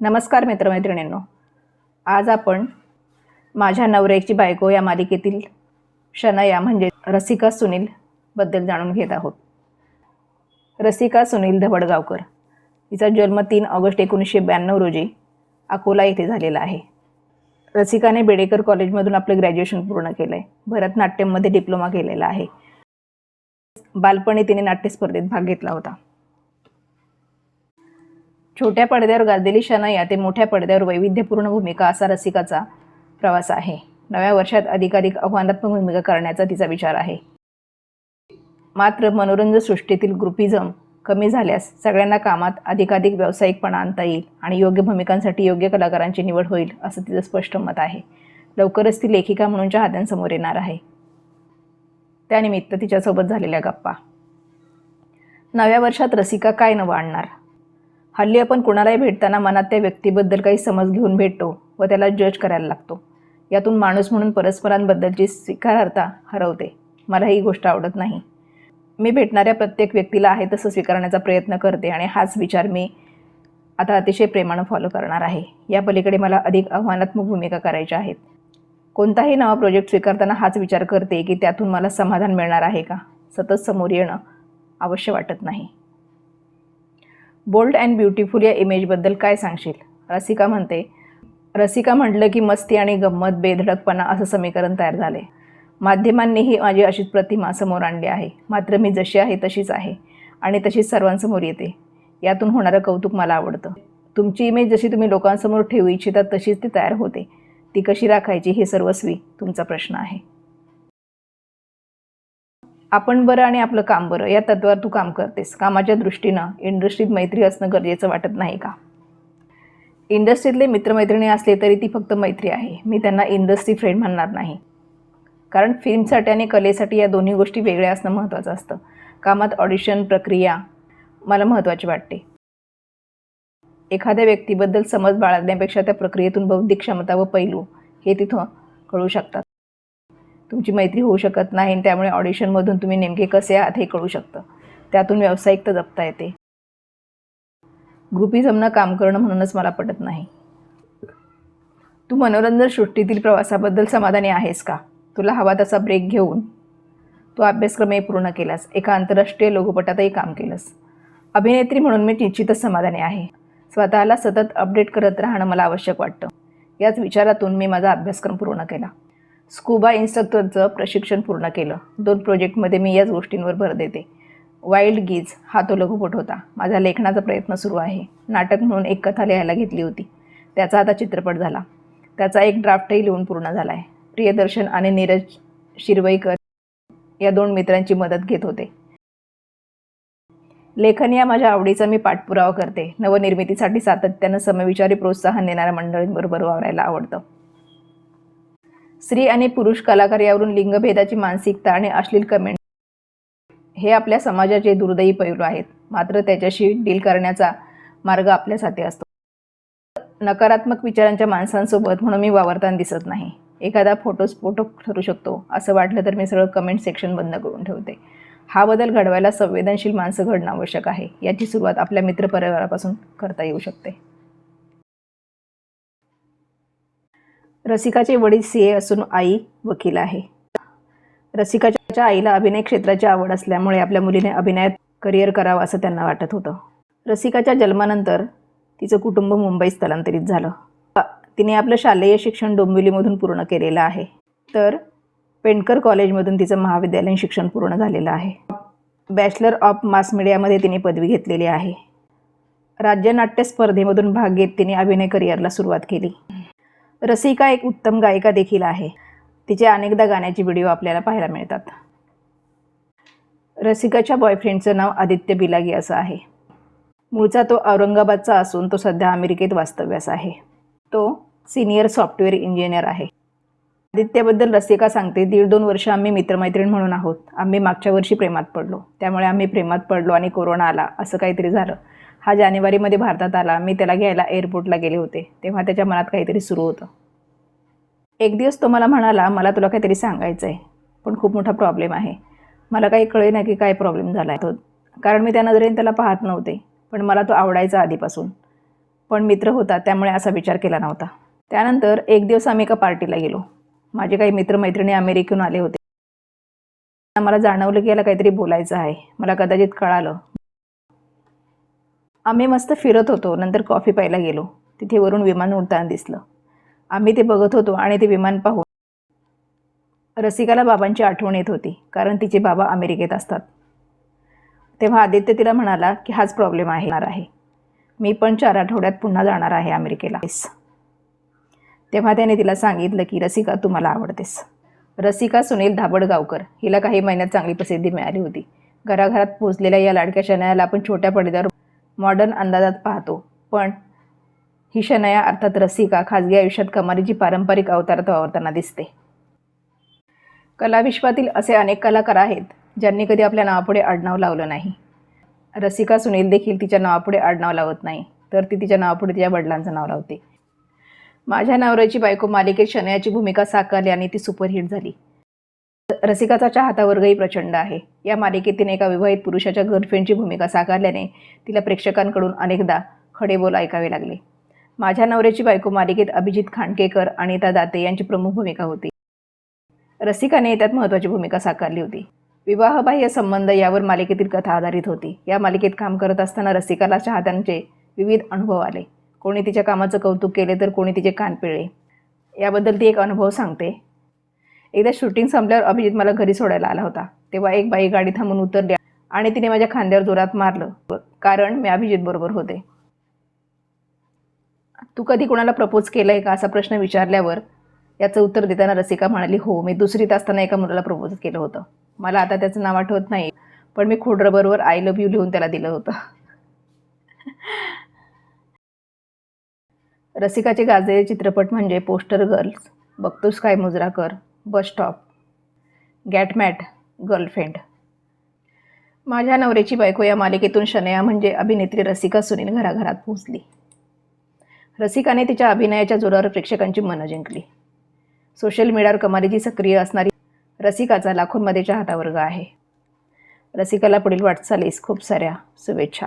नमस्कार मित्रमैत्रिणींनो. आज आपण माझ्या नवऱ्याची बायको या मालिकेतील शनया म्हणजे रसिका सुनीलबद्दल जाणून घेत आहोत. रसिका सुनील धवडगावकर. तिचा जन्म तीन ऑगस्ट एकोणीसशे ब्याण्णव रोजी अकोला येथे झालेला आहे. रसिकाने बेडेकर कॉलेजमधून आपले ग्रॅज्युएशन पूर्ण केलं आहे भरतनाट्यममध्ये डिप्लोमा केलेला आहे. बालपणी तिने नाट्यस्पर्धेत भाग घेतला होता. छोट्या पडद्यावर गाजलेली शनया ते मोठ्या पडद्यावर वैविध्यपूर्ण भूमिका असा रसिकाचा प्रवास आहे. नव्या वर्षात अधिकाधिक आव्हानात्मक भूमिका करण्याचा तिचा विचार आहे. मात्र मनोरंजन सृष्टीतील ग्रुपिझम कमी झाल्यास सगळ्यांना कामात अधिकाधिक व्यावसायिकपणा आणता येईल आणि योग्य भूमिकांसाठी योग्य कलाकारांची निवड होईल असं तिचं स्पष्ट मत आहे. लवकरच ती लेखिका म्हणूनच्या हातांसमोर येणार आहे. त्यानिमित्त तिच्यासोबत झालेल्या गप्पा. नव्या वर्षात रसिका काय नवं आणणार? हल्ली आपण कुणालाही भेटताना मनात त्या व्यक्तीबद्दल काही समज घेऊन भेटतो व त्याला जज करायला लागतो. यातून माणूस म्हणून परस्परांबद्दलची स्वीकारार्हता हरवते. मला ही गोष्ट आवडत नाही. मी भेटणाऱ्या प्रत्येक व्यक्तीला आहे तसं स्वीकारण्याचा प्रयत्न करते आणि हाच विचार मी आता अतिशय प्रेमानं फॉलो करणार आहे. या पलीकडे मला अधिक आव्हानात्मक भूमिका करायच्या आहेत. कोणताही नवा प्रोजेक्ट स्वीकारताना हाच विचार करते की त्यातून मला समाधान मिळणार आहे का? सतत समोर येणं अवश्य वाटत नाही. बोल्ड अँड ब्युटिफुल या इमेजबद्दल काय सांगशील? रसिका म्हणते रसिका म्हटलं की मस्ती आणि गंमत बेधडकपणा असं समीकरण तयार झाले. माध्यमांनीही माझी अशीच प्रतिमा समोर आणली आहे. मात्र मी जशी आहे तशीच आहे आणि तशीच सर्वांसमोर येते. यातून होणारं कौतुक मला आवडतं. तुमची इमेज जशी तुम्ही लोकांसमोर ठेवू इच्छिता तशीच ती तयार होते. ती कशी राखायची हे सर्वस्वी तुमचा प्रश्न आहे. आपण बरं आणि आपलं काम बरं या तत्वावर तू काम करतेस. कामाच्या दृष्टीनं इंडस्ट्रीत मैत्री असणं गरजेचं वाटत नाही का? इंडस्ट्रीतले मित्रमैत्रिणी असले तरी ती फक्त मैत्री आहे. मी त्यांना इंडस्ट्री फ्रेंड म्हणणार नाही. कारण फिल्मसाठी आणि कलेसाठी या दोन्ही गोष्टी वेगळ्या असणं महत्त्वाचं असतं. कामात ऑडिशन प्रक्रिया मला महत्त्वाची वाटते. एखाद्या व्यक्तीबद्दल समज बाळगण्यापेक्षा त्या प्रक्रियेतून बौद्धिक क्षमता व पैलू हे तिथं कळू शकतात. तुमची मैत्री होऊ शकत नाही आणि त्यामुळे ऑडिशनमधून तुम्ही नेमके कसे आहात हे कळू शकतं. त्यातून व्यावसायिकता जपता येते. ग्रुपिझमनं काम करणं म्हणूनच मला पटत नाही. तू मनोरंजन सृष्टीतील प्रवासाबद्दल समाधानी आहेस का? तुला हवा तसा ब्रेक घेऊन तू अभ्यासक्रमही पूर्ण केलास. एका आंतरराष्ट्रीय लघुपटातही काम केलंस. अभिनेत्री म्हणून मी निश्चितच समाधानी आहे. स्वतःला सतत अपडेट करत राहणं मला आवश्यक वाटतं. याच विचारातून मी माझा अभ्यासक्रम पूर्ण केला. स्कुबा इन्स्ट्रक्टरचं प्रशिक्षण पूर्ण केलं. दोन प्रोजेक्टमध्ये मी याच गोष्टींवर भर देते. वाईल्ड गीज हा तो लघुपट होता. माझा लेखनाचा प्रयत्न सुरू आहे. नाटक म्हणून एक कथा लिहायला घेतली होती. त्याचा आता चित्रपट झाला. त्याचा एक ड्राफ्टही लिहून पूर्ण झाला आहे प्रियदर्शन आणि नीरज शिरवईकर या दोन मित्रांची मदत घेत होते. लेखन या माझ्या आवडीचा मी पाठपुरावा करते. नवनिर्मितीसाठी सातत्यानं समविचारी प्रोत्साहन देणाऱ्या मंडळींबरोबर वावरायला आवडतं. स्त्री आणि पुरुष कलाकार यावरून लिंगभेदाची मानसिकता आणि अश्लील कमेंट हे आपल्या समाजाचे दुर्दैवी पैलू आहेत. मात्र त्याच्याशी डील करण्याचा मार्ग आपल्यासाठी असतो. नकारात्मक विचारांच्या माणसांसोबत म्हणून मी वावरताना दिसत नाही. एखादा फोटो स्फोटक ठरू शकतो. असं वाटलं तर मी सगळं कमेंट सेक्शन बंद करून ठेवते. हा बदल घडवायला संवेदनशील माणसं घडणं आवश्यक आहे. याची सुरुवात आपल्या मित्रपरिवारापासून करता येऊ शकते. रसिकाचे वडील सी ए असून आई वकील आहे. रसिकाच्या आईला अभिनय क्षेत्राची आवड असल्यामुळे आपल्या मुलीने अभिनयात करिअर करावं असं त्यांना वाटत होतं. रसिकाच्या जन्मानंतर तिचं कुटुंब मुंबईत स्थलांतरित झालं. तिने आपलं शालेय शिक्षण डोंबिवलीमधून पूर्ण केलेलं आहे. तर पेंडकर कॉलेजमधून तिचं महाविद्यालयीन शिक्षण पूर्ण झालेलं आहे. बॅचलर ऑफ मास मीडियामध्ये तिने पदवी घेतलेली आहे. राज्य नाट्य स्पर्धेमधून भाग घेत तिने अभिनय करिअरला सुरुवात केली. रसिका एक उत्तम गायिका देखील आहे. तिचे अनेकदा गाण्याचे व्हिडिओ आपल्याला पाहायला मिळतात. रसिकाच्या बॉयफ्रेंडचं नाव आदित्य बिलागी असं आहे. मूळचा तो औरंगाबादचा असून तो सध्या अमेरिकेत वास्तव्यास आहे. तो सिनियर सॉफ्टवेअर इंजिनियर आहे. आदित्यबद्दल रसिका सांगते दीड दोन वर्ष आम्ही मित्रमैत्रीण म्हणून आहोत. आम्ही मागच्या वर्षी प्रेमात पडलो. त्यामुळे आम्ही प्रेमात पडलो आणि कोरोना आला असं काहीतरी झालं. हा जानेवारीमध्ये भारतात आला. मी त्याला घ्यायला एअरपोर्टला गेले होते. तेव्हा त्याच्या मनात काहीतरी सुरू होतं. एक दिवस तो मला म्हणाला मला तुला काहीतरी सांगायचं आहे पण खूप मोठा प्रॉब्लेम आहे. मला काही कळे ना की काय प्रॉब्लेम झाला आहे तो. कारण मी त्या नजरेने त्याला पाहत नव्हते. पण मला तो आवडायचा आधीपासून. पण मित्र होता त्यामुळे असा विचार केला नव्हता. त्यानंतर एक दिवस आम्ही एका पार्टीला गेलो. माझे काही मित्रमैत्रिणी अमेरिकेहून आले होते. मला जाणवलं की याला काहीतरी बोलायचं आहे. मला कदाचित कळालं. आम्ही मस्त फिरत होतो. नंतर कॉफी प्यायला गेलो. तिथे वरून विमान उडताना दिसलं. आम्ही ते बघत होतो आणि ते विमान पाहून रसिकाला बाबांची आठवण येत होती कारण तिचे बाबा अमेरिकेत असतात. तेव्हा आदित्य तिला म्हणाला की हाच प्रॉब्लेम आहे येणार आहे. मी पण चार आठवड्यात पुन्हा जाणार आहे अमेरिकेला. तेव्हा त्याने तिला सांगितलं की रसिका तू मला आवडतेस. रसिका सुनील धाबडगावकर हिला काही महिन्यात चांगली प्रसिद्धी मिळाली होती. घराघरात पोचलेल्या या लाडक्या शनायाला आपण छोट्या पडद्यावर मॉडर्न अंदाजात पाहतो. पण ही शनया अर्थात रसिका खाजगी आयुष्यात कमालीची पारंपरिक अवतारात वावरताना दिसते. कलाविश्वातील असे अनेक कलाकार आहेत ज्यांनी कधी आपल्या नावापुढे आडनाव लावलं नाही. रसिका सुनील देखील तिच्या नावापुढे आडनाव लावत नाही तर ती तिच्या नावापुढे तिच्या वडिलांचं नाव लावते. माझ्या नवऱ्याची बायको मालिकेत शनयाची भूमिका साकारली आणि ती सुपरहिट झाली. रसिकाचा चाहता वर्गही प्रचंड आहे. या मालिकेत तिने एका विवाहित पुरुषाच्या गर्लफ्रेंडची भूमिका साकारल्याने तिला प्रेक्षकांकडून अनेकदा खडे बोल ऐकावे लागले. माझ्या नवऱ्याची बायको मालिकेत अभिजित खांडकेकर अनिता दाते यांची प्रमुख भूमिका होती. रसिकाने त्यात महत्त्वाची भूमिका साकारली होती. विवाहबाह्य संबंध यावर मालिकेतील कथा आधारित होती. या मालिकेत काम करत असताना रसिकाला चाहत्यांचे विविध अनुभव आले. कोणी तिच्या कामाचं कौतुक केले तर कोणी तिचे कान पिळले. याबद्दल ती एक अनुभव सांगते. एकदा शूटिंग संपल्यावर अभिजित मला घरी सोडायला आला होता. तेव्हा एक बाई गाडी थांबून उतरली आणि तिने माझ्या खांद्यावर जोरात मारलं. कारण मी अभिजित बरोबर होते. तू कधी कोणाला प्रपोज केलंय का? असा प्रश्न विचारल्यावर याचं उत्तर देताना रसिका म्हणाली हो मी दुसरीत असताना एका मुलाला प्रपोज केलं होतं. मला आता त्याचं नाव आठवत नाही पण मी खोडरबरोबर आय लव्ह यू लिहून त्याला दिलं होतं. रसिकाचे गाजलेले चित्रपट म्हणजे पोस्टर गर्ल्स बघतोस काय मुजरा कर बस स्टॉप. गॅटमॅट गर्लफ्रेंड माझ्या नवऱ्याची बायको या मालिकेतून शनया म्हणजे अभिनेत्री रसिका सुनील घराघरात पोहोचली. रसिकाने तिच्या अभिनयाच्या जोरावर प्रेक्षकांची मनं जिंकली. सोशल मीडियावर कमालीची सक्रिय असणारी रसिकाचा लाखोंमध्येच्या हातावर्ग आहे. रसिकाला पुढील वाटचालीस खूप साऱ्या शुभेच्छा.